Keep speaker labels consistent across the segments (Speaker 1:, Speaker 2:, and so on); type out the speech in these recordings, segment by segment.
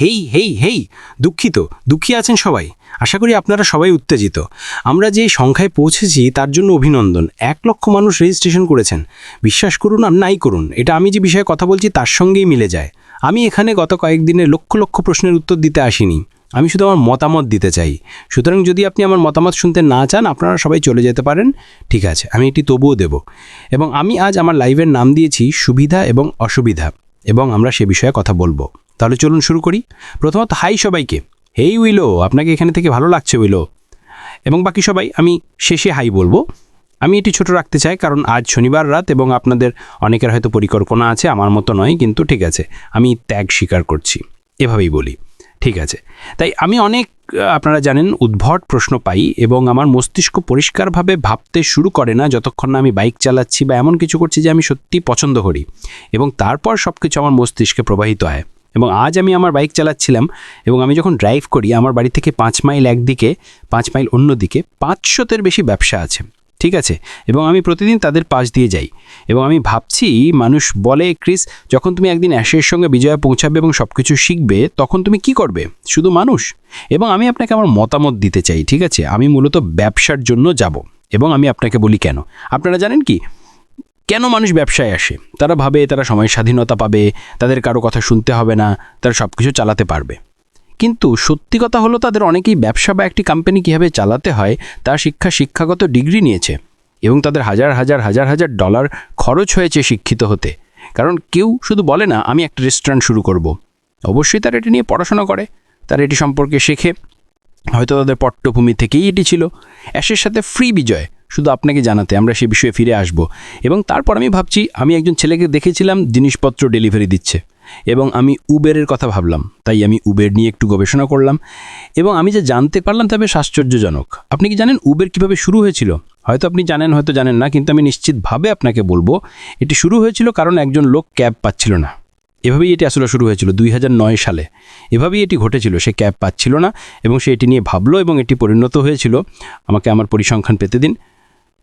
Speaker 1: হেই হেই হেই, দুঃখিত, দুঃখী আছেন সবাই। আশা করি আপনারা সবাই উত্তেজিত। আমরা যে সংখ্যায় পৌঁছেছি, তার জন্য অভিনন্দন। এক লক্ষ মানুষ রেজিস্ট্রেশন করেছেন। বিশ্বাস করুন আর নাই করুন, এটা আমি যে বিষয়ে কথা বলছি, তার সঙ্গেই মিলে যায়। আমি এখানে গত কয়েকদিনে লক্ষ লক্ষ প্রশ্নের উত্তর দিতে আসিনি। আমি শুধু আমার মতামত দিতে চাই। সুতরাং যদি আপনি আমার মতামত শুনতে না চান, আপনারা সবাই চলে যেতে পারেন। ঠিক আছে, আমি এটি তবুও দেব। এবং আমি আজ আমার লাইভের নাম দিয়েছি, সুবিধা এবং অসুবিধা। এবং আমরা সে বিষয়ে কথা বলব। তাহলে চলুন শুরু করি। প্রথমত, হাই সবাইকে। হেই উইলো, আপনাকে এখানে থেকে ভালো লাগছে উইলো। এবং বাকি সবাই, আমি শেষে হাই বলব। আমি এটি ছোট রাখতে চাই, কারণ আজ শনিবার রাত এবং আপনাদের অনেকের হয়তো পরিকল্পনা আছে, আমার মতো নয়, কিন্তু ঠিক আছে। আমি ত্যাগ স্বীকার করছি। এভাবেই বলি। ঠিক আছে। তাই আমি অনেক আপনারা জানেন উদ্ভট প্রশ্ন পাই এবং আমার মস্তিষ্ক পরিষ্কারভাবে ভাবতে শুরু করে না যতক্ষণ না আমি বাইক চালাচ্ছি বা এমন কিছু করছি যে আমি সত্যি পছন্দ করি এবং তারপর সব কিছু আমার মস্তিষ্কে প্রবাহিত হয়। এবং আজ আমি আমার বাইক চালাচ্ছিলাম এবং আমি যখন ড্রাইভ করি, আমার বাড়ি থেকে পাঁচ মাইল একদিকে, পাঁচ মাইল অন্যদিকে, পাঁচশোতের বেশি ব্যবসা আছে। ঠিক আছে? এবং আমি প্রতিদিন তাদের পাশ দিয়ে যাই। এবং আমি ভাবছি, মানুষ বলে, ক্রিস, যখন তুমি একদিন অ্যাশের সঙ্গে বিজয়ে পৌঁছাবে এবং সব কিছু শিখবে, তখন তুমি কি করবে? শুধু মানুষ? এবং আমি আপনাকে আমার মতামত দিতে চাই, ঠিক আছে? আমি মূলত ব্যবসার জন্য যাব। এবং আমি আপনাকে বলি কেন? আপনারা জানেন কি? কেন মানুষ ব্যবসায় আসে? তারা ভাবে, তারা সময় স্বাধীনতা পাবে, তাদের কারও কথা শুনতে হবে না, তারা সব কিছু চালাতে পারবে। কিন্তু সত্যি কথা হলো তাদের অনেকেই ব্যবসা বা একটি কোম্পানি কীভাবে চালাতে হয় তার শিক্ষা শিক্ষাগত ডিগ্রি নিয়েছে এবং তাদের হাজার হাজার হাজার হাজার ডলার খরচ হয়েছে শিক্ষিত হতে। কারণ কেউ শুধু বলে না, আমি একটা রেস্টুরেন্ট শুরু করব। অবশ্যই তারা এটি নিয়ে পড়াশোনা করে, তারা এটি সম্পর্কে শেখে। হয়তো তাদের পট্টভূমি থেকেই এটি ছিল। অ্যাশের সাথে ফ্রি বিজয়, শুধু আপনাকে জানাতে, আমরা সে বিষয়ে ফিরে আসব। এবং তারপর আমি ভাবছি, আমি একজন ছেলেকে দেখেছিলাম, জিনিসপত্র ডেলিভারি দিচ্ছে। এবং আমি উবেরের কথা ভাবলাম, তাই আমি উবের নিয়ে একটু গবেষণা করলাম এবং আমি যে জানতে পারলাম তা বেশ আশ্চর্যজনক। আপনি কি জানেন উবের কীভাবে শুরু হয়েছিল? হয়তো আপনি জানেন, হয়তো জানেন না, কিন্তু আমি নিশ্চিতভাবে আপনাকে বলব, এটি শুরু হয়েছিল কারণ একজন লোক ক্যাব পাচ্ছিল না। এভাবেই এটি আসলে শুরু হয়েছিল দুই হাজার নয় সালে। এভাবেই এটি ঘটেছিল, সে ক্যাব পাচ্ছিল না এবং সে এটি নিয়ে ভাবলো এবং এটি পরিণত হয়েছিল আমাকে আমার পরিসংখ্যান পেতে দিন।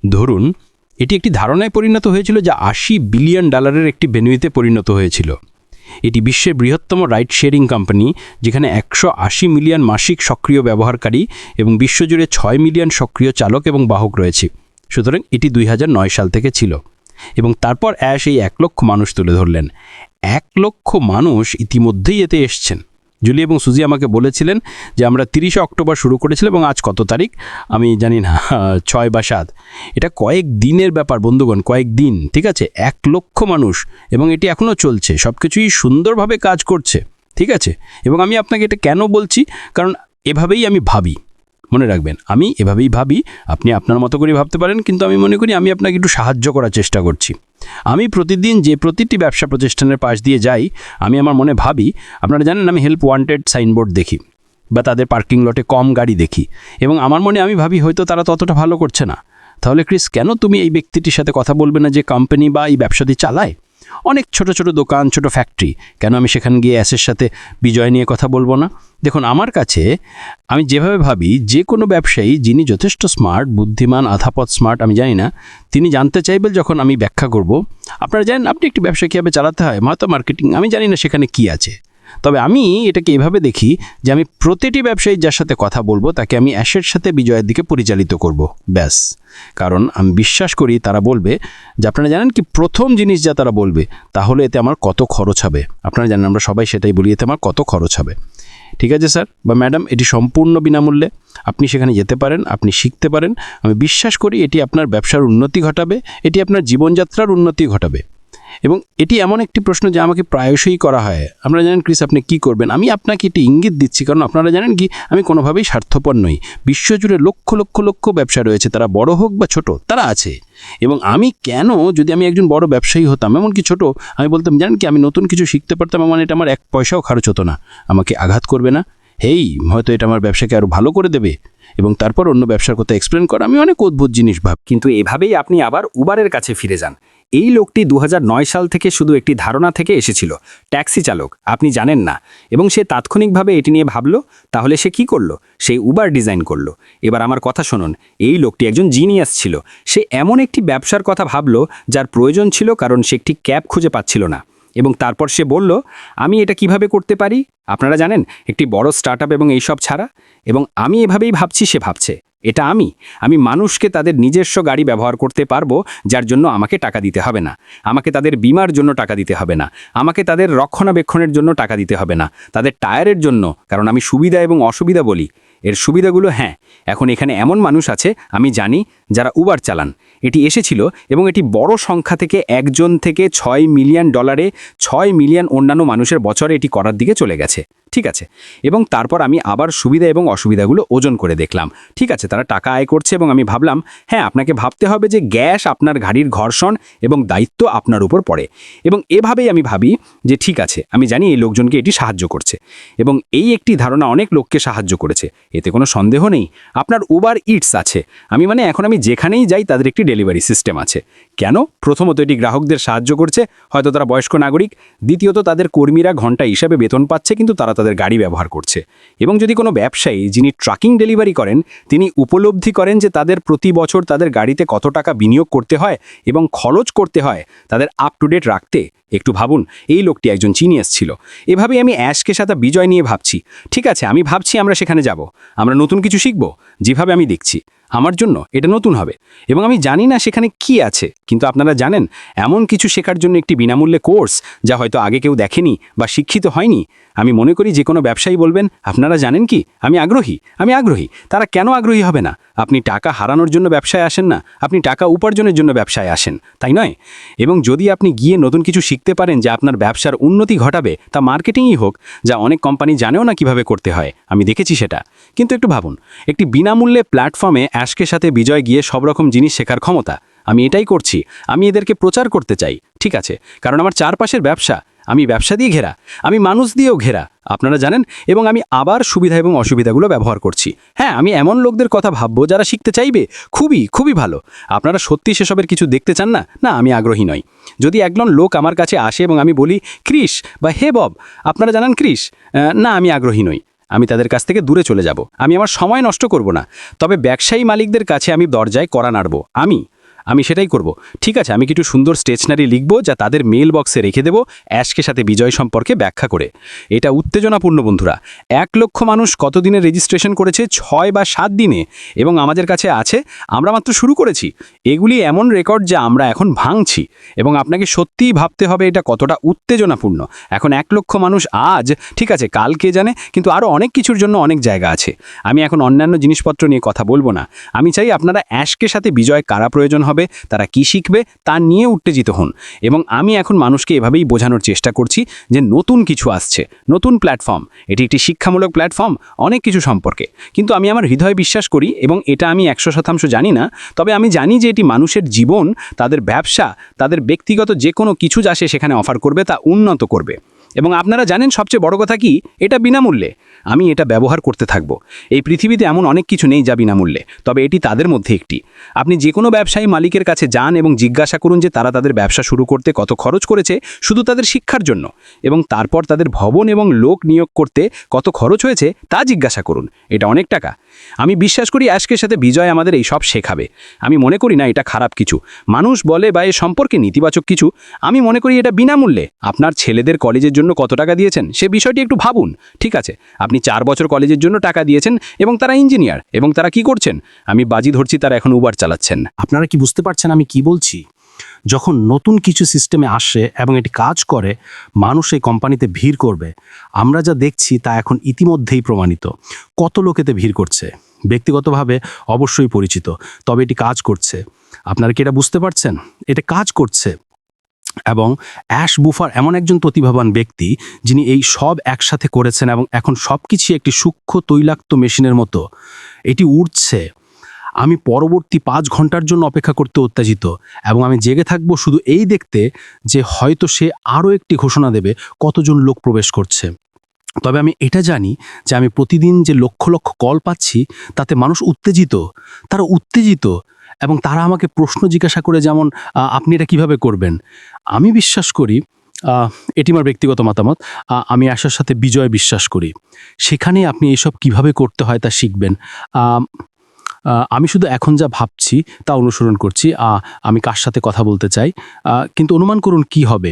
Speaker 1: ধরুন, এটি একটি ধারণায় পরিণত হয়েছিল যা আশি বিলিয়ন ডলারের একটি ভেন্যুতে পরিণত হয়েছিল। এটি বিশ্বের বৃহত্তম রাইড শেয়ারিং কোম্পানি, যেখানে একশো আশি মিলিয়ন মাসিক সক্রিয় ব্যবহারকারী এবং বিশ্বজুড়ে ছয় মিলিয়ন সক্রিয় চালক এবং বাহক রয়েছে। সুতরাং এটি দুই হাজার নয় সাল থেকে ছিল। এবং তারপর অ্যাশ এই এক লক্ষ মানুষ তুলে ধরলেন। এক লক্ষ মানুষ ইতিমধ্যেই এতে এসছেন। জুলি এবং সুজি আমাকে বলেছিলেন যে আমরা তিরিশে অক্টোবর শুরু করেছিলাম এবং আজ কত তারিখ? আমি জানি না, ছয় বা সাত। এটা কয়েক দিনের ব্যাপার বন্ধুগণ, কয়েক দিন, ঠিক আছে? এক লক্ষ মানুষ, এবং এটি এখনও চলছে সব কিছুই সুন্দরভাবে কাজ করছে, ঠিক আছে? এবং আমি আপনাকে এটা কেন বলছি? কারণ এভাবেই আমি ভাবি। মনে রাখবেন। আমি এভাবেই ভাবি, আপনি আপনার মতো করে ভাবতে পারেন, কিন্তু আমি মনে করি আমি আপনাকে একটু সাহায্য করার চেষ্টা করছি। আমি প্রতিদিন যে প্রতিটি ব্যবসা প্রতিষ্ঠানের পাশ দিয়ে যাই, আমি আমার মনে ভাবি, আপনারা জানেন আমি হেল্প ওয়ান্টেড সাইনবোর্ড দেখি বা তাদের পার্কিং লটে কম গাড়ি দেখি এবং আমার মনে আমি ভাবি হয়তো তারা ততটা ভালো করছে না। তাহলে ক্রিস, কেন তুমি এই ব্যক্তিটির সাথে কথা বলবে না যে কোম্পানি বা এই ব্যবসাটি চালায়? অনেক ছোট ছোট দোকান, ছোট ফ্যাক্টরি কেন আমি সেখানে গিয়ে অ্যাসের সাথে বিজয় নিয়ে কথা বলব না? দেখুন, আমার কাছে আমি যেভাবে ভাবি, যে কোনো ব্যবসায়ী যিনি যথেষ্ট স্মার্ট বুদ্ধিমান, আধাপথ স্মার্ট আমি জানি না, তিনি জানতে চাইবেন যখন আমি ব্যাখ্যা করব। আপনারা জানেন, আপনি একটি ব্যবসা কীভাবে চালাতে হয়? হয়তো মার্কেটিং আমি জানি না সেখানে কি আছে। তবে আমি এটাকে এভাবে দেখি যে আমি প্রতিটি ব্যবসায়ী যার সাথে কথা বলব, তাকে আমি অ্যাশের সাথে বিজয়ের দিকে পরিচালিত করব, ব্যাস। কারণ আমি বিশ্বাস করি তারা বলবে যে, আপনারা জানেন কি প্রথম জিনিস যা তারা বলবে, তাহলে এতে আমার কত খরচ হবে? আপনারা জানেন আমরা সবাই সেটাই বলি, এতে আমার কত খরচ হবে? ঠিক আছে স্যার? বা ম্যাডাম, এটি সম্পূর্ণ বিনামূল্যে। আপনি সেখানে যেতে পারেন, আপনি শিখতে পারেন। আমি বিশ্বাস করি এটি আপনার ব্যবসার উন্নতি ঘটাবে, এটি আপনার জীবনযাত্রার উন্নতি ঘটাবে। এবং এটি এমন একটি প্রশ্ন যা আমাকে প্রায়শই করা হয়। আপনারা জানেন ক্রিস, আপনি কি করবেন? আমি আপনাকে এটি ইঙ্গিত দিচ্ছি, কারণ আপনারা জানেন কি, আমি কোনোভাবেই স্বার্থপর নই। বিশ্বজুড়ে লক্ষ লক্ষ লক্ষ ব্যবসা রয়েছে, তারা বড় হোক বা ছোট, তারা আছে। এবং আমি কেন, যদি আমি একজন বড় ব্যবসায়ী হতাম, এমনকি ছোট, আমি বলতাম, জানেন কি, আমি নতুন কিছু শিখতে পারতাম মানে এটা আমার এক পয়সাও খরচ হতো না। আমাকে আঘাত করবে না হেই, হয়তো এটা আমার ব্যবসাকে আরও ভালো করে দেবে। এবং তারপর অন্য ব্যবসার কথা এক্সপ্লেন করা আমি অনেক অদ্ভুত জিনিস ভাব।
Speaker 2: কিন্তু এভাবেই আপনি আবার উবারের কাছে ফিরে যান। এই লোকটি দু হাজার নয় সাল থেকে শুধু একটি ধারণা থেকে এসেছিল, ট্যাক্সি চালক। আপনি জানেন না। এবং সে তাৎক্ষণিকভাবে এটি নিয়ে ভাবলো, তাহলে সে কি করল? সে উবার ডিজাইন করল। এবার আমার কথা শুনুন, এই লোকটি একজন জিনিয়াস ছিল। সে এমন একটি ব্যবসার কথা ভাবলো, যার প্রয়োজন ছিল কারণ সে একটি ক্যাব খুঁজে পাচ্ছিল না।
Speaker 1: এবং তারপর সে বলল, আমি এটা কীভাবে করতে পারি? আপনারা জানেন, একটি বড় স্টার্ট এবং এইসব ছাড়া, এবং আমি এভাবেই ভাবছি, সে ভাবছে। এটা আমি। আমি মানুষকে তাদের নিজস্ব গাড়ি ব্যবহার করতে পারব, যার জন্য আমাকে টাকা দিতে হবে না। আমাকে তাদের বিমার জন্য টাকা দিতে হবে না। আমাকে তাদের রক্ষণাবেক্ষণের জন্য টাকা দিতে হবে না। তাদের টায়ারের জন্য, কারণ আমি সুবিধা এবং অসুবিধা বলি। এর সুবিধাগুলো হ্যাঁ এখন এখানে এমন মানুষ আছে, আমি জানি, যারা উবার চালান। এটি এসেছিল এবং এটি বড় সংখ্যা থেকে একজন থেকে ছয় মিলিয়ন ডলারে ছয় মিলিয়ন অন্যান্য মানুষের বছরে এটি করার দিকে চলে গেছে। ঠিক আছে? এবং তারপর আমি আবার সুবিধা এবং অসুবিধাগুলো ওজন করে দেখলাম। ঠিক আছে, তারা টাকা আয় করছে এবং আমি ভাবলাম হ্যাঁ আপনাকে ভাবতে হবে যে গ্যাস আপনার গাড়ির ঘর্ষণ এবং দায়িত্ব আপনার উপর পড়ে। এবং এভাবেই আমি ভাবি যে ঠিক আছে, আমি জানি এই লোকজনকে এটি সাহায্য করছে। এবং এই একটি ধারণা অনেক লোককে সাহায্য করেছে। এতে কোনো সন্দেহ নেই। আপনার উবার ইটস আছে। আমি মানে এখন আমি যেখানেই যাই তাদের একটি ডেলিভারি সিস্টেম আছে। কেন? প্রথমত এটি গ্রাহকদের সাহায্য করছে, হয়তো তারা বয়স্ক নাগরিক। দ্বিতীয়ত তাদের কর্মীরা ঘণ্টা হিসাবে বেতন পাচ্ছে, কিন্তু তারা তাদের গাড়ি ব্যবহার করছে। এবং যদি কোনো ব্যবসায়ী যিনি ট্রাকিং ডেলিভারি করেন, তিনি উপলব্ধি করেন যে তাদের প্রতি বছর তাদের গাড়িতে কত টাকা বিনিয়োগ করতে হয় এবং খরচ করতে হয়, তাদের আপ টু ডেট রাখতে একটু ভাবুন, এই লোকটি একজন চিনিয়াস ছিল। এভাবেই আমি অ্যাশকে সাথে বিজয় নিয়ে ভাবছি। ঠিক আছে, আমি ভাবছি আমরা সেখানে যাব। আমরা নতুন কিছু শিখব, যেভাবে আমি দেখছি। আমার জন্য এটা নতুন হবে। এবং আমি জানি না সেখানে কি আছে, কিন্তু আপনারা জানেন, এমন কিছু শেখার জন্য একটি বিনামূল্যে কোর্স, যা হয়তো আগে কেউ দেখেনি বা শিক্ষিত হয়নি। আমি মনে করি যে কোনো ব্যবসায়ী বলবেন, আপনারা জানেন কি? আমি আগ্রহী আমি আগ্রহী। তারা কেন আগ্রহী হবে না? আপনি টাকা হারানোর জন্য ব্যবসায় আসেন না। আপনি টাকা উপার্জনের জন্য ব্যবসায় আসেন। তাই নয়? এবং যদি আপনি গিয়ে নতুন কিছু শিখতে পারেন যা আপনার ব্যবসার উন্নতি ঘটাবে, তা মার্কেটিংই হোক, যা অনেক কোম্পানি জানেও না কীভাবে করতে হয়। আমি দেখেছি সেটা। কিন্তু একটু ভাবুন, একটি বিনামূল্যে প্ল্যাটফর্মে অ্যাশকের সাথে বিজয় গিয়ে সব রকম জিনিস শেখার ক্ষমতা। আমি এটাই করছি। আমি এদেরকে প্রচার করতে চাই। ঠিক আছে, কারণ আমার চারপাশের ব্যবসা আমি ব্যবসা দিয়ে ঘেরা, আমি মানুষ দিয়েও ঘেরা, আপনারা জানেন, এবং আমি আবার সুবিধা এবং অসুবিধাগুলো ব্যবহার করছি। হ্যাঁ আমি এমন লোকদের কথা ভাববো যারা শিখতে চাইবে, খুবই খুবই ভালো। আপনারা সত্যি সেসবের কিছু দেখতে চান না? না, আমি আগ্রহী নই। যদি একজন লোক আমার কাছে আসে এবং আমি বলি ক্রিস বা হে বব, আপনারা জানান ক্রিস না, আমি আগ্রহী নই। আমি তাদের কাছ থেকে দূরে চলে যাব। আমি আমার সময় নষ্ট করব না। তবে ব্যবসায়ী মালিকদের কাছে আমি দরজায় করা নাড়ব। আমি আমি সেটাই করব। ঠিক আছে, আমি কিছু সুন্দর স্টেশনারি লিখব যা তাদের মেল বক্সে রেখে দেব অ্যাশকে সাথে বিজয় সম্পর্কে ব্যাখ্যা করে। এটা উত্তেজনাপূর্ণ বন্ধুরা, এক লক্ষ মানুষ কত দিনে রেজিস্ট্রেশন করেছে? ছয় বা সাত দিনে। এবং আমাদের কাছে আছে, আমরা মাত্র শুরু করেছি। এগুলি এমন রেকর্ড যা আমরা এখন ভাঙছি। এবং আপনাকে সত্যিই ভাবতে হবে এটা কতটা উত্তেজনাপূর্ণ। এখন এক লক্ষ মানুষ আজ, ঠিক আছে কালকে জানে, কিন্তু আরও অনেক কিছুর জন্য অনেক জায়গা আছে। আমি এখন অন্যান্য জিনিসপত্র নিয়ে কথা বলব না। আমি চাই আপনারা অ্যাশকে সাথে বিজয় কারা প্রয়োজন হবে, তারা কি শিখবে তা নিয়ে উত্তেজিত হন। এবং আমি এখন মানুষকে এভাবেই বোঝানোর চেষ্টা করছি যে নতুন কিছু আসছে, নতুন প্ল্যাটফর্ম এটি একটি শিক্ষামূলক প্ল্যাটফর্ম অনেক কিছু সম্পর্কে। কিন্তু আমি আমার হৃদয়ে বিশ্বাস করি এবং এটা আমি একশো শতাংশ জানি না, তবে আমি জানি যে এটি মানুষের জীবন, তাদের ব্যবসা, তাদের ব্যক্তিগত যে কোনো কিছু যা সে সেখানে অফার করবে তা উন্নত করবে। এবং আপনারা জানেন সবচেয়ে বড় কথা কি? এটা বিনামূল্যে। আমি এটা ব্যবহার করতে থাকব। এই পৃথিবীতে এমন অনেক কিছু নেই যা বিনামূল্যে, তবে এটি তাদের মধ্যে একটি। আপনি যে কোনো ব্যবসায়ী মালিকের কাছে যান এবং জিজ্ঞাসা করুন যে তারা তাদের ব্যবসা শুরু করতে কত খরচ করেছে, শুধু তাদের শিক্ষার জন্য। এবং তারপর তাদের ভবন এবং লোক নিয়োগ করতে কত খরচ হয়েছে, তা জিজ্ঞাসা করুন। এটা অনেক টাকা। আমি বিশ্বাস করি অ্যাশকের সাথে বিজয় আমাদের এই সব শেখাবে। আমি মনে করি না এটা খারাপ কিছু। মানুষ বলে বা এ সম্পর্কে নেতিবাচক কিছু। আমি মনে করি এটা বিনামূল্যে। আপনার ছেলেদের কলেজের জন্য কত টাকা দিয়েছেন সে বিষয়টি একটু ভাবুন। ঠিক আছে, আপনি চার বছর কলেজের জন্য টাকা দিয়েছেন এবং তারা ইঞ্জিনিয়ার এবং তারা কি করছেন? আমি বাজি ধরছি তারা এখন উবার চালাচ্ছেন।
Speaker 3: আপনারা কি বুঝতে পারছেন আমি কি বলছি? যখন নতুন কিছু সিস্টেমে আসে এবং এটি কাজ করে, মানুষ এই কোম্পানিতে ভিড় করবে। আমরা যা দেখছি তা এখন ইতিমধ্যেই প্রমাণিত। কত লোকেতে ভিড় করছে? ব্যক্তিগতভাবে অবশ্যই পরিচিত, তবে এটি কাজ করছে। আপনারা কি এটা বুঝতে পারছেন? এটা কাজ করছে। এবং অ্যাশ বুফার এমন একজন প্রতিভাবান ব্যক্তি যিনি এই সব একসাথে করেছেন এবং এখন সব কিছুই একটি সূক্ষ্ম তৈলাক্ত মেশিনের মতো। এটি উঠছে আমি পরবর্তী পাঁচ ঘণ্টার জন্য অপেক্ষা করতে উত্তেজিত এবং আমি জেগে থাকব শুধু এই দেখতে যে হয়তো সে আরও একটি ঘোষণা দেবে, কতজন লোক প্রবেশ করছে। তবে আমি এটা জানি যে আমি প্রতিদিন যে লক্ষ লক্ষ কল পাচ্ছি, তাতে মানুষ উত্তেজিত। তারা উত্তেজিত এবং তারা আমাকে প্রশ্ন জিজ্ঞাসা করে যেমন আপনি এটা কীভাবে করবেন? আমি বিশ্বাস করি এটি আমার ব্যক্তিগত মতামত আমি আশার সাথে বিজয় বিশ্বাস করি। সেখানে আপনি এসব কীভাবে করতে হয় তা শিখবেন।
Speaker 1: আমি শুধু এখন যা ভাবছি তা অনুসরণ করছি। আমি কার সাথে কথা বলতে চাই? কিন্তু অনুমান করুন কি হবে?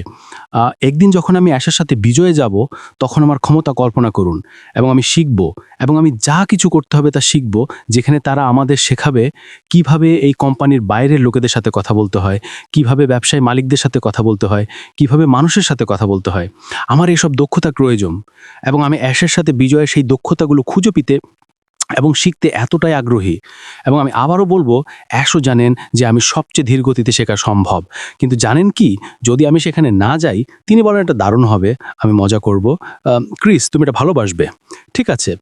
Speaker 1: একদিন যখন আমি অ্যাশের সাথে বিজয়ে যাব, তখন আমার ক্ষমতা কল্পনা করুন এবং আমি শিখব এবং আমি যা কিছু করতে হবে তা শিখব, যেখানে তারা আমাদের শেখাবে কীভাবে এই কোম্পানির বাইরের লোকেদের সাথে কথা বলতে হয়, কীভাবে ব্যবসায়ী মালিকদের সাথে কথা বলতে হয়, কীভাবে মানুষের সাথে কথা বলতে হয়। আমার এসব দক্ষতা প্রয়োজন এবং আমি অ্যাশের সাথে বিজয়ের সেই দক্ষতাগুলো খুঁজে পেতে এবং শিখতে এতটাই আগ্রহী। এবং আমি আবারও বলব অ্যাশও জানেন যে আমি সবচেয়ে ধীর গতিতে শেখা সম্ভব। কিন্তু জানেন কি, যদি আমি সেখানে না যাই, তিনি বলেন এটা দারুণ হবে, আমি মজা করব। ক্রিস, তুমি এটা ভালোবাসবে। ঠিক আছে।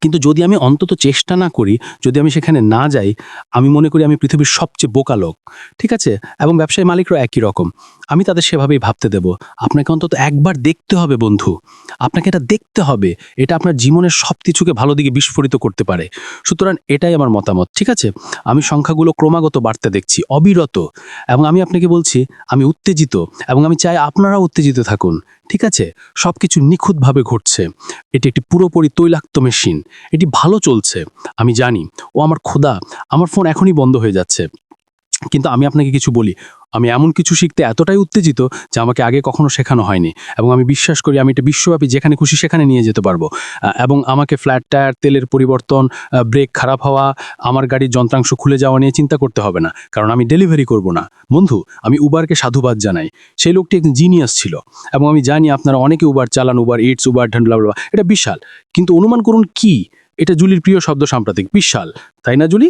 Speaker 1: কিন্তু যদি আমি অন্তত চেষ্টা না করি, যদি আমি সেখানে না যাই, আমি মনে করি আমি পৃথিবীর সবচেয়ে বোকা লোক। ঠিক আছে? এবং ব্যবসায়ী মালিকরা একই রকম। আমি তাদের সেভাবেই ভাবতে দেব। আপনাকে অন্তত একবার দেখতে হবে, বন্ধু। আপনাকে এটা দেখতে হবে। এটা আপনার জীবনের সব কিছুকে ভালো দিকে বিস্ফোরিত করতে পারে। সুতরাং এটাই আমার মতামত, ঠিক আছে? আমি সংখ্যাগুলো ক্রমাগত বাড়তে দেখছি, অবিরত। এবং আমি আপনাকে বলছি, আমি উত্তেজিত। এবং আমি চাই আপনারা উত্তেজিত থাকুন। ঠিক আছে? সব কিছু নিখুঁতভাবে ঘটছে। এটি একটি পুরোপুরি তৈলাক্ত মেশিন। এটি ভালো চলছে। আমি জানি। ও আমার খোদা, আমার ফোন এখনই বন্ধ হয়ে যাচ্ছে। কিন্তু আমি আপনাকে কিছু বলি। আমি এমন কিছু শিখতে এতটাই উত্তেজিত যে আমাকে আগে কখনো শেখানো হয়নি এবং আমি বিশ্বাস করি আমি এটা বিশ্বব্যাপী যেখানে খুশি সেখানে নিয়ে যেতে পারব। এবং আমাকে ফ্ল্যাট টায়ার, তেলের পরিবর্তন ব্রেক খারাপ হওয়া, আমার গাড়ির যন্ত্রাংশ খুলে যাওয়া নিয়ে চিন্তা করতে হবে না, কারণ আমি ডেলিভারি করব না। বন্ধু, আমি উবারকে সাধুবাদ জানাই। সেই লোকটি একজন জিনিয়াস ছিল এবং আমি জানি আপনারা অনেকে উবার চালান, উবার ইটস, উবার ঢান্ডলা এটা বিশাল। কিন্তু অনুমান করুন কি? এটা জুলির প্রিয় শব্দ সাম্প্রতিক, বিশাল। তাই না, জুলি?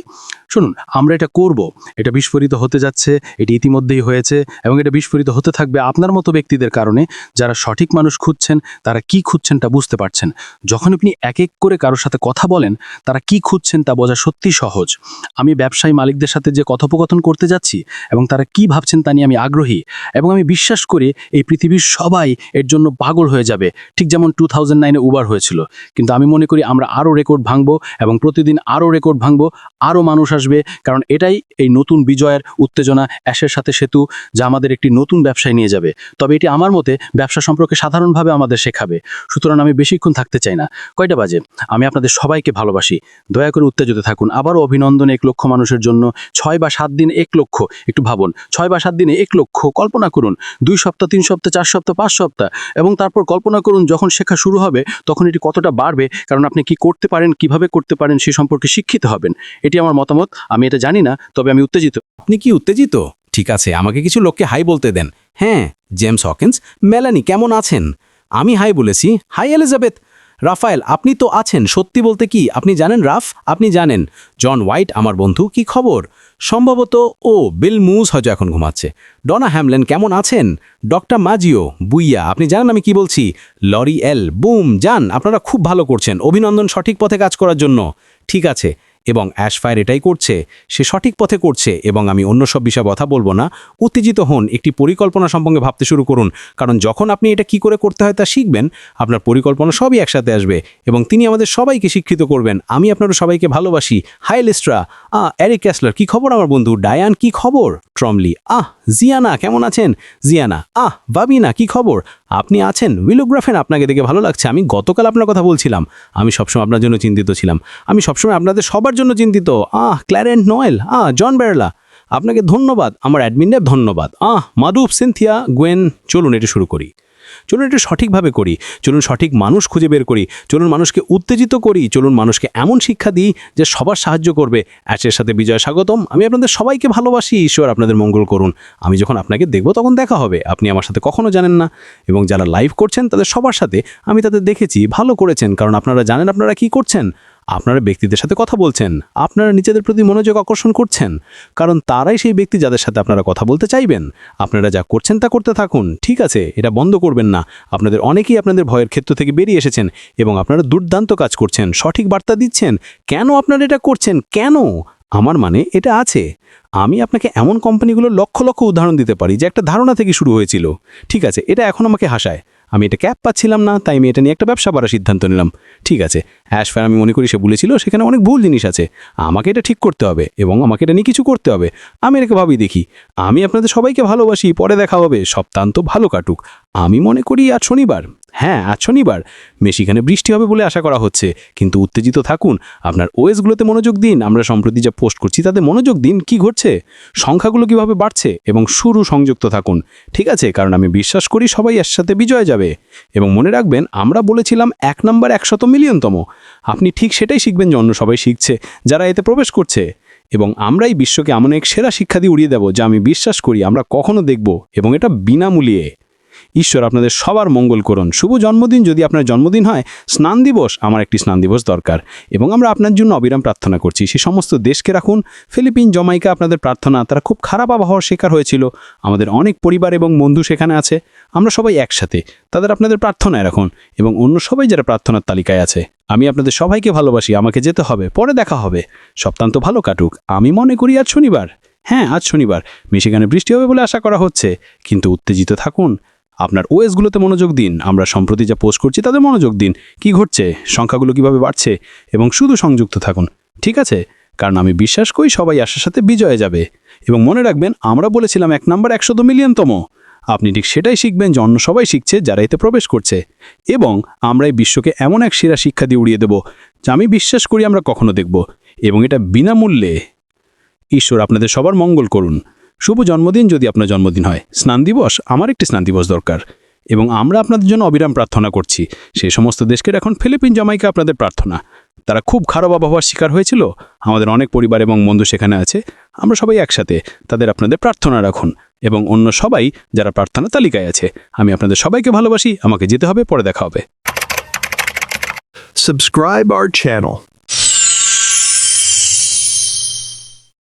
Speaker 1: শুনুন, আমরা এটা করব। এটা বিস্ফোরিত হতে যাচ্ছে, এটি ইতিমধ্যেই হয়েছে এবং এটা বিস্ফোরিত হতে থাকবে আপনার মতো ব্যক্তিদের কারণে। যারা সঠিক মানুষ খুঁজছেন, তারা কি খুঁজছেন তা বুঝতে পারছেন। যখন আপনি এক এক করে কারোর সাথে কথা বলেন, তারা কি খুঁজছেন তা বোঝা সত্যি সহজ। আমি ব্যবসায়ী মালিকদের সাথে যে কথোপকথন করতে যাচ্ছি এবং তারা কি ভাবছেন তা নিয়ে আমি আগ্রহী এবং আমি বিশ্বাস করি এই পৃথিবীর সবাই এর জন্য পাগল হয়ে যাবে। ঠিক যেমন টু থাউজেন্ড নাইনে উবার হয়েছিল। কিন্তু আমি মনে করি আমরা আরও রেকর্ড ভাঙবো এবং প্রতিদিন আরও রেকর্ড ভাঙবো আরও মানুষ আসবে। কারণ এটাই এই নতুন বিজয়ের উত্তেজনা, অ্যাশের সাথে সেতু, যা আমাদের একটি নতুন ব্যবসায় নিয়ে যাবে। তবে এটি আমার মতে ব্যবসা সম্পর্কে সাধারণভাবে আমাদের শেখাবে। সুতরাং আমি বেশিক্ষণ থাকতে চাই না। কয়টা বাজে? আমি আপনাদের সবাইকে ভালোবাসি। দয়া করে উত্তেজিত থাকুন। আবারও অভিনন্দন এক লক্ষ মানুষের জন্য। ছয় বা সাত দিন এক লক্ষ। একটু ভাবুন। ছয় বা সাত দিনে এক লক্ষ। কল্পনা করুন। দুই সপ্তাহ, তিন সপ্তাহ, চার সপ্তাহ, পাঁচ সপ্তাহ। এবং তারপর কল্পনা করুন যখন শেখা শুরু হবে, তখন এটি কতটা বাড়বে। কারণ আপনি কি করতে পারেন, কীভাবে করতে পারেন, সে সম্পর্কে শিক্ষিত হবেন। এটি আমার মতামত, আমি এটা জানি না, তবে আমি উত্তেজিত।
Speaker 4: আপনি কি উত্তেজিত? ঠিক আছে, আমাকে কিছু লোককে হাই বলতে দেন। হ্যাঁ জেমস হকিন্স, মেলানি, কেমন আছেন? আমি হাই বলেছি। High, Elizabeth. রাফায়েল, আপনি তো আছেন। সত্যি বলতে কি? আপনি জানেন রাফ? আপনি জানেন। জন হোয়াইট, আমার বন্ধু, কি খবর? সম্ভবত ও, বিল মুজ হয়তো এখন ঘুমাচ্ছে। ডনা হ্যামলেন, কেমন আছেন? ডক্টর মাজিও, বুইয়া, আপনি জানেন আমি কি বলছি? লরি এল, বুম যান আপনারা খুব ভালো করছেন। অভিনন্দন সঠিক পথে কাজ করার জন্য। ঠিক আছে। এবং অ্যাশফায়ার এটাই করছে, সে সঠিক পথে করছে এবং আমি অন্য সব বিষয়ে কথা বলব না। উত্তেজিত হন, একটি পরিকল্পনা সম্পর্কে ভাবতে শুরু করুন। কারণ যখন আপনি এটা কি করে করতে হয় তা শিখবেন, আপনার পরিকল্পনা সবই একসাথে আসবে এবং তিনি আমাদের সবাইকে শিক্ষিত করবেন। আমি আপনারা সবাইকে ভালোবাসি। হাই লিস্ট্রা, আহ অ্যারি ক্যাসলার, কি খবর আমার বন্ধু? ডায়ান, কি খবর? ট্রমলি আহ জিয়ানা, কেমন আছেন? জিয়ানা, আহ ভাবিনা কি খবর? আপনি আছেন? উইলোগ্রাফেন আপনাকে দেখে ভালো লাগছে। আমি গতকাল আপনার কথা বলছিলাম। আমি সবসময় আপনার জন্য চিন্তিত ছিলাম। আমি সবসময় আপনাদের সবার জন্য চিন্তিত। আহ ক্ল্যারেন্ট নয়েল আহ জন বেরলা আপনাকে ধন্যবাদ। আমার অ্যাডমিনের ধন্যবাদ। আহ মাদুব সিনথিয়া গোয়েন চলুন এটি শুরু করি। চলুন এটা সঠিকভাবে করি, চলুন সঠিক মানুষ খুঁজে বের করি, চলুন মানুষকে উত্তেজিত করি, চলুন মানুষকে এমন শিক্ষা দিই যে সবার সাহায্য করবে। অ্যাশের সাথে বিজয় স্বাগতম। আমি আপনাদের সবাইকে ভালোবাসি, ঈশ্বর আপনাদের মঙ্গল করুন। আমি যখন আপনাকে দেখব তখন দেখা হবে। আপনি আমার সাথে কখনও জানেন না। এবং যারা লাইভ করছেন তাদের সবার সাথে আমি তাদের দেখেছি, ভালো করেছেন। কারণ আপনারা জানেন আপনারা কি করছেন। আপনারা ব্যক্তিদের সাথে কথা বলছেন, আপনারা নিজেদের প্রতি মনোযোগ আকর্ষণ করছেন, কারণ তারাই সেই ব্যক্তি যাদের সাথে আপনারা কথা বলতে চাইবেন। আপনারা যা করছেন তা করতে থাকুন, ঠিক আছে, এটা বন্ধ করবেন না। আপনাদের অনেকেই আপনাদের ভয়ের ক্ষেত্র থেকে বেরিয়ে এসেছেন এবং আপনারা দুর্দান্ত কাজ করছেন, সঠিক বার্তা দিচ্ছেন, কেন আপনারা এটা করছেন, কেন? আমার মানে এটা আছে। আমি আপনাকে এমন কোম্পানিগুলোর লক্ষ লক্ষ উদাহরণ দিতে পারি যে একটা ধারণা থেকে শুরু হয়েছিল। ঠিক আছে, এটা এখন আমাকে হাসায়। আমি এটা ক্যাপ পাচ্ছিলাম না, তাই আমি এটা নিয়ে একটা ব্যবসা করার সিদ্ধান্ত নিলাম। ঠিক আছে, অ্যাশ ফায়ার আমি মনে করি সে বলেছিল সেখানে অনেক ভুল জিনিস আছে। আমাকে এটা ঠিক করতে হবে এবং আমাকে এটা নিয়ে কিছু করতে হবে। আমি এটাকে ভাবি দেখি, আমি আপনাদের সবাইকে ভালোবাসি, পরে দেখা হবে, সপ্তাহান্ত ভালো কাটুক। আমি মনে করি আজ শনিবার।
Speaker 1: হ্যাঁ আজ শনিবার। মেশিখানে বৃষ্টি হবে বলে আশা করা হচ্ছে। কিন্তু উত্তেজিত থাকুন, আপনার ওএসগুলোতে মনোযোগ দিন। আমরা সম্প্রতি যা পোস্ট করছি, তাতে মনোযোগ দিন, কি ঘটছে? সংখ্যাগুলো কীভাবে বাড়ছে? এবং শুরু সংযুক্ত থাকুন। ঠিক আছে, কারণ আমি বিশ্বাস করি সবাই এর সাথে বিজয় যাবে। এবং মনে রাখবেন, আমরা বলেছিলাম এক নম্বর একশত মিলিয়নতম। আপনি ঠিক সেটাই শিখবেন যে অন্য সবাই শিখছে, যারা এতে প্রবেশ করছে। এবং আমরাই বিশ্বকে এমন এক সেরা শিক্ষা দিয়ে উড়িয়ে দেব, যা আমি বিশ্বাস করি আমরা কখনো দেখব। এবং এটা বিনামূল্যে। ঈশ্বর আপনাদের সবার মঙ্গল করুন। শুভ জন্মদিন যদি আপনার জন্মদিন হয়, স্নান দিবস আমার একটি স্নান দিবস দরকার। এবং আমরা আপনার জন্য অবিরাম প্রার্থনা করছি। সে সমস্ত দেশকে রাখুন। ফিলিপিন, জমাইকা আপনাদের প্রার্থনা, তারা খুব খারাপ আবহাওয়ার শিকার হয়েছিল। আমাদের অনেক পরিবার এবং বন্ধু সেখানে আছে। আমরা সবাই একসাথে তাদের আপনাদের প্রার্থনায় রাখুন এবং অন্য সবাই যারা প্রার্থনার তালিকায় আছে, আমি আপনাদের সবাইকে ভালোবাসি, আমাকে যেতে হবে, পরে দেখা হবে। সপ্তান্ত ভালো কাটুক। আমি মনে করি আজ শনিবার। হ্যাঁ আজ শনিবার। মিশিগানে বৃষ্টি হবে বলে আশা করা হচ্ছে। কিন্তু উত্তেজিত থাকুন। আপনার ওএসগুলোতে মনোযোগ দিন, আমরা সম্প্রতি যা পোস্ট করছি তাদের মনোযোগ দিন, কি ঘটছে, সংখ্যাগুলো কীভাবে বাড়ছে, এবং শুধু সংযুক্ত থাকুন, ঠিক আছে? কারণ আমি বিশ্বাস করি সবাই আসার সাথে বিজয়ে যাবে। এবং মনে রাখবেন, আমরা বলেছিলাম এক নম্বর একশত মিলিয়নতম। আপনি ঠিক সেটাই শিখবেন যে অন্য সবাই শিখছে যারা এতে প্রবেশ করছে। এবং আমরা এই বিশ্বকে এমন এক সেরা শিক্ষা দিয়ে উড়িয়ে দেব, যা আমি বিশ্বাস করি আমরা কখনো দেখব। এবং এটা বিনামূল্যে, ঈশ্বর আপনাদের সবার মঙ্গল করুন। শুভ জন্মদিন যদি আপনার জন্মদিন হয়। স্নান দিবস আমার একটি স্নান দিবস দরকার। এবং আমরা আপনাদের জন্য অবিরাম প্রার্থনা করছি। সেই সমস্ত দেশকে এখন ফিলিপিন, জামাইকে আপনাদের প্রার্থনা। তারা খুব খারাপ আবহাওয়ার শিকার হয়েছিল। আমাদের অনেক পরিবার এবং বন্ধু সেখানে আছে। আমরা সবাই একসাথে তাদের আপনাদের প্রার্থনা রাখুন। এবং অন্য সবাই যারা প্রার্থনা তালিকায় আছে, আমি আপনাদের সবাইকে ভালোবাসি। আমাকে যেতে হবে, পরে দেখা হবে।
Speaker 5: Subscribe our channel.